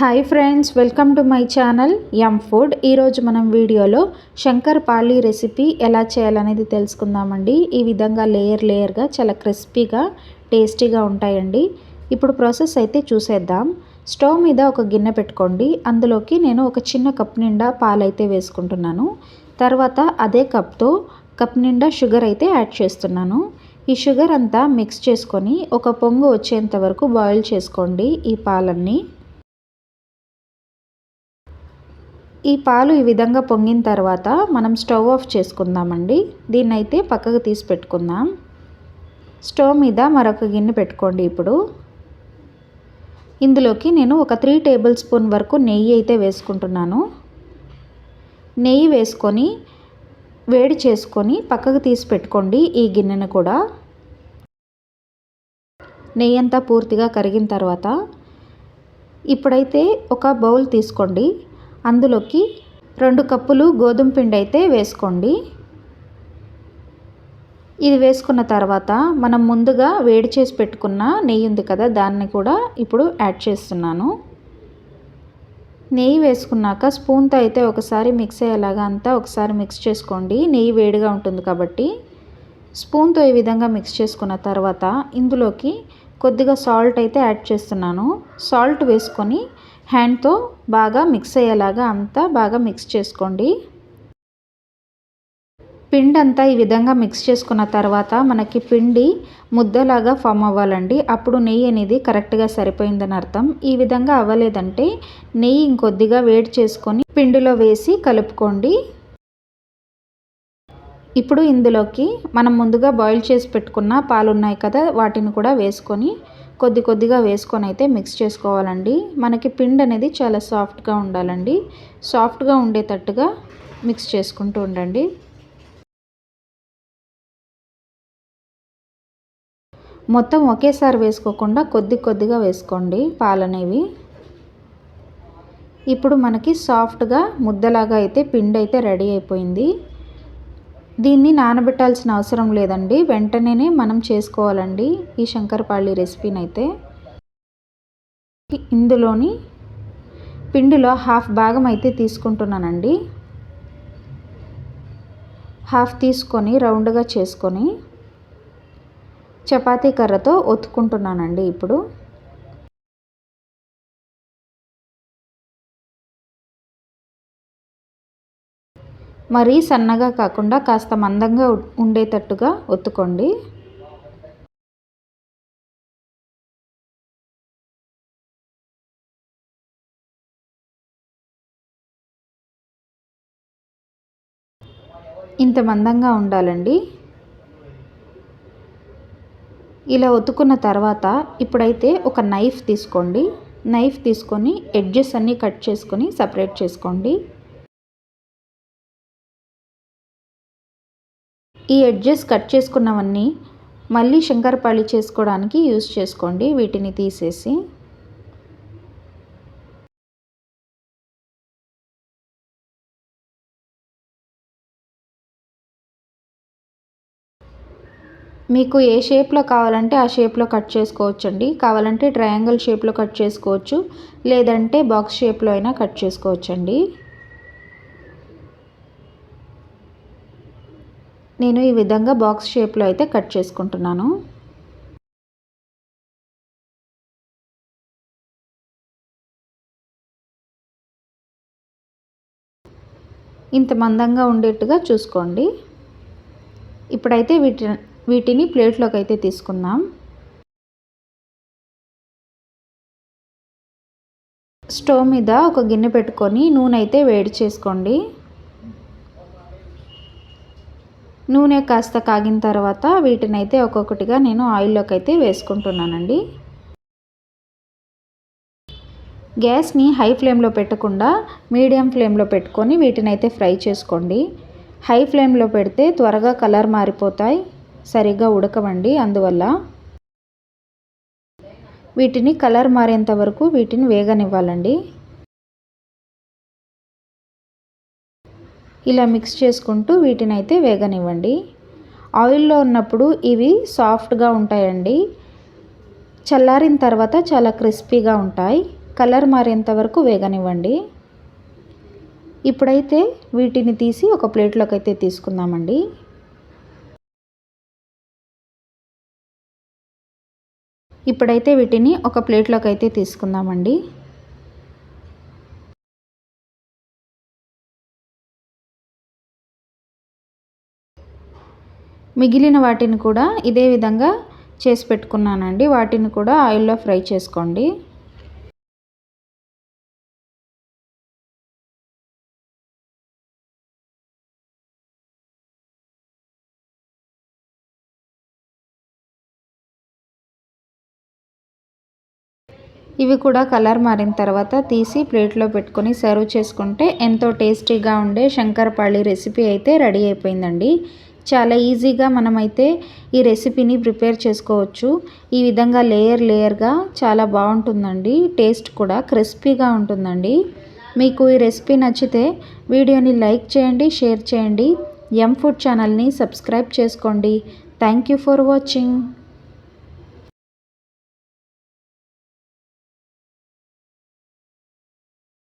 Hi friends welcome to my channel yum food. ఈరోజు మనం వీడియోలో శంకర్ పాలీ రెసిపీ ఎలా చేయాలనేది తెలుసుకుందామండి. ఈ విధంగా లేయర్ లేయర్గా చాలా క్రిస్పీగా టేస్టీగా ఉంటాయండి. ఇప్పుడు ప్రాసెస్ అయితే చూసేద్దాం. స్టవ్ మీద ఒక గిన్నె పెట్టుకోండి. అందులోకి నేను ఒక చిన్న కప్ నిండా పాలైతే వేసుకుంటున్నాను. తర్వాత అదే కప్తో కప్ నిండా షుగర్ అయితే యాడ్ చేస్తున్నాను. ఈ షుగర్ అంతా మిక్స్ చేసుకొని ఒక పొంగు వచ్చేంత వరకు బాయిల్ చేసుకోండి ఈ పాలన్నీ. ఈ పాలు ఈ విధంగా పొంగిన తర్వాత మనం స్టవ్ ఆఫ్ చేసుకుందామండి. దీన్ని అయితే పక్కకు తీసి పెట్టుకుందాం. స్టవ్ మీద మరొక గిన్నె పెట్టుకోండి ఇప్పుడు. ఇందులోకి నేను ఒక త్రీ టేబుల్ స్పూన్ వరకు నెయ్యి అయితే వేసుకుంటున్నాను. నెయ్యి వేసుకొని వేడి చేసుకొని పక్కకు తీసి పెట్టుకోండి ఈ గిన్నెను కూడా. నెయ్యి అంతా పూర్తిగా కరిగిన తర్వాత ఇప్పుడైతే ఒక బౌల్ తీసుకోండి. అందులోకి రెండు కప్పులు గోధుమ పిండి అయితే వేసుకోండి. ఇది వేసుకున్న తర్వాత మనం ముందుగా వేడి చేసి పెట్టుకున్న నెయ్యి ఉంది కదా దాన్ని కూడా ఇప్పుడు యాడ్ చేస్తున్నాను. నెయ్యి వేసుకున్నాక స్పూన్తో అయితే ఒకసారి మిక్స్ అయ్యేలాగా అంతా ఒకసారి మిక్స్ చేసుకోండి. నెయ్యి వేడిగా ఉంటుంది కాబట్టి స్పూన్తో ఈ విధంగా మిక్స్ చేసుకున్న తర్వాత ఇందులోకి కొద్దిగా సాల్ట్ అయితే యాడ్ చేస్తున్నాను. సాల్ట్ వేసుకొని హ్యాండ్తో బాగా మిక్స్ అయ్యేలాగా అంతా బాగా మిక్స్ చేసుకోండి. పిండి అంతా ఈ విధంగా మిక్స్ చేసుకున్న తర్వాత మనకి పిండి ముద్దలాగా ఫామ్ అవ్వాలండి. అప్పుడు నెయ్యి అనేది కరెక్ట్గా సరిపోయిందని అర్థం. ఈ విధంగా అవ్వలేదంటే నెయ్యి ఇంకొద్దిగా వేడి చేసుకొని పిండిలో వేసి కలుపుకోండి. ఇప్పుడు ఇందులోకి మనం ముందుగా బాయిల్ చేసి పెట్టుకున్న పాలు ఉన్నాయి కదా వాటిని కూడా వేసుకొని కొద్ది కొద్దిగా వేసుకొని అయితే మిక్స్ చేసుకోవాలండి. మనకి పిండి అనేది చాలా సాఫ్ట్గా ఉండాలండి. సాఫ్ట్గా ఉండేటట్టుగా మిక్స్ చేసుకుంటూ ఉండండి. మొత్తం ఒకేసారి వేసుకోకుండా కొద్ది కొద్దిగా వేసుకోండి పాలనేవి. ఇప్పుడు మనకి సాఫ్ట్గా ముద్దలాగా అయితే పిండి అయితే రెడీ అయిపోయింది. దీన్ని నానబెట్టాల్సిన అవసరం లేదండి. వెంటనే మనం చేసుకోవాలండి ఈ శంకరపాళి రెసిపీని అయితే ఇందులోని పిండిలో హాఫ్ భాగం అయితే తీసుకుంటున్నానండి. హాఫ్ తీసుకొని రౌండ్గా చేసుకొని చపాతీ కర్రతో ఒత్తుకుంటున్నానండి ఇప్పుడు. మరీ సన్నగా కాకుండా కాస్త మందంగా ఉండేటట్టుగా ఒత్తుకోండి. ఇంత మందంగా ఉండాలండి. ఇలా ఒత్తుకున్న తర్వాత ఇప్పుడైతే ఒక నైఫ్ తీసుకోండి. నైఫ్ తీసుకొని ఎడ్జెస్ అన్నీ కట్ చేసుకొని సపరేట్ చేసుకోండి. ఈ ఎడ్జెస్ కట్ చేసుకున్నవన్నీ మళ్ళీ శంకరపాళి చేసుకోవడానికి యూస్ చేసుకోండి. వీటిని తీసేసి మీకు ఏ షేప్లో కావాలంటే ఆ షేప్లో కట్ చేసుకోవచ్చండి. కావాలంటే ట్రయాంగిల్ షేప్లో కట్ చేసుకోవచ్చు. లేదంటే బాక్స్ షేప్లో అయినా కట్ చేసుకోవచ్చండి. నేను ఈ విధంగా బాక్స్ షేప్లో అయితే కట్ చేసుకుంటున్నాను. ఇంత మందంగా ఉండేట్టుగా చూసుకోండి. ఇప్పుడైతే వీటి వీటిని ప్లేట్లోకి అయితే తీసుకుందాం. స్టవ్ మీద ఒక గిన్నె పెట్టుకొని నూనె అయితే వేడి చేసుకోండి. నూనె కాస్త కాగిన తర్వాత వీటిని అయితే ఒక్కొక్కటిగా నేను ఆయిల్లోకి అయితే వేసుకుంటున్నానండి. గ్యాస్ని హై ఫ్లేమ్లో పెట్టకుండా మీడియం ఫ్లేమ్లో పెట్టుకొని వీటిని అయితే ఫ్రై చేసుకోండి. హై ఫ్లేమ్లో పెడితే త్వరగా కలర్ మారిపోతాయి సరిగ్గా ఉడకవండి. అందువల్ల వీటిని కలర్ మారేంత వరకు వీటిని వేగనివ్వాలండి. ఇలా మిక్స్ చేసుకుంటూ వీటిని అయితే వేగనివ్వండి. ఆయిల్లో ఉన్నప్పుడు ఇవి సాఫ్ట్గా ఉంటాయండి. చల్లారిన తర్వాత చాలా క్రిస్పీగా ఉంటాయి. కలర్ మారేంత వరకు వేగనివ్వండి. ఇప్పుడైతే వీటిని తీసి ఒక ప్లేట్లోకి అయితే తీసుకుందామండి. ఇప్పుడైతే వీటిని ఒక ప్లేట్లోకి అయితే తీసుకుందామండి. మిగిలిన వాటిని కూడా ఇదే విధంగా చేసి పెట్టుకున్నానండి. వాటిని కూడా ఆయిల్లో ఫ్రై చేసుకోండి. ఇవి కూడా కలర్ మారిన తర్వాత తీసి ప్లేట్లో పెట్టుకొని సర్వ్ చేసుకుంటే ఎంతో టేస్టీగా ఉండే శంకరపాళి రెసిపీ అయితే రెడీ అయిపోయిందండి. చాలా ఈజీగా మనమైతే ఈ రెసిపీని ప్రిపేర్ చేసుకోవచ్చు. ఈ విధంగా లేయర్ లేయర్గా చాలా బాగుంటుందండి. టేస్ట్ కూడా క్రిస్పీగా ఉంటుందండి. మీకు ఈ రెసిపీ నచ్చితే వీడియోని లైక్ చేయండి షేర్ చేయండి. ఎం ఫుడ్ ఛానల్ని సబ్స్క్రైబ్ చేసుకోండి. Thank you for watching.